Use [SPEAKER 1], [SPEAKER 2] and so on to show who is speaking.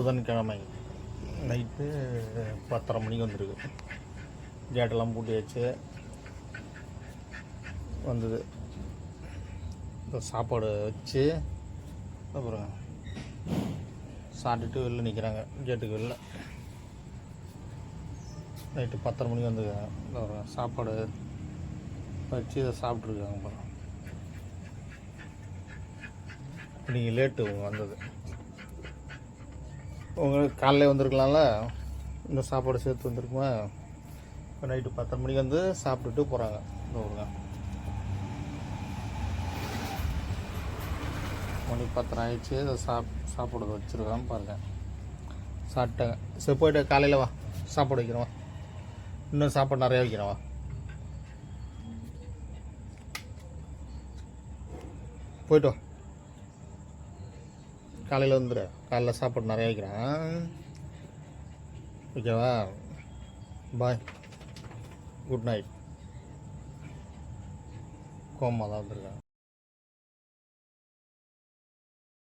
[SPEAKER 1] புதன்கிழமை நைட்டு பத்தரை மணிக்கு வந்திருக்கு. கேட்டெல்லாம் பூட்டி வச்சு வந்தது. இப்போ சாப்பாடு வச்சு அப்புறம் சாப்பிட்டுட்டு வெளில நிற்கிறாங்க கேட்டுக்கு வெளில. நைட்டு பத்தரை மணிக்கு வந்துருக்காங்க. அப்புறம் சாப்பாடு வச்சு இதை சாப்பிட்ருக்காங்க அப்புறம். நீங்கள் லேட்டு வந்தது. உங்களுக்கு காலையில் வந்திருக்கலாம்ல? இந்த சாப்பாடு சேர்த்து வந்திருக்குமா? இப்போ நைட்டு பத்தரை மணிக்கு வந்து சாப்பிட்டுட்டு போகிறாங்க இந்த ஊருங்க. மணி பத்தரை ஆயிடுச்சு அதை சாப் சாப்பாடு வச்சுருக்கான்னு பாருங்க. சாப்பிட்டாங்க சரி போய்ட்டு காலையில் வா. சாப்பாடு வைக்கிறவா இன்னும் சாப்பாடு நிறையா வைக்கிறவா போய்ட்டு வா. காலையில் வந்துடு காலைல சாப்பாடு நிறைய வைக்கிறேன். ஓகேவா? பாய் குட் நைட் கோமா தான் வந்திருக்கேன்.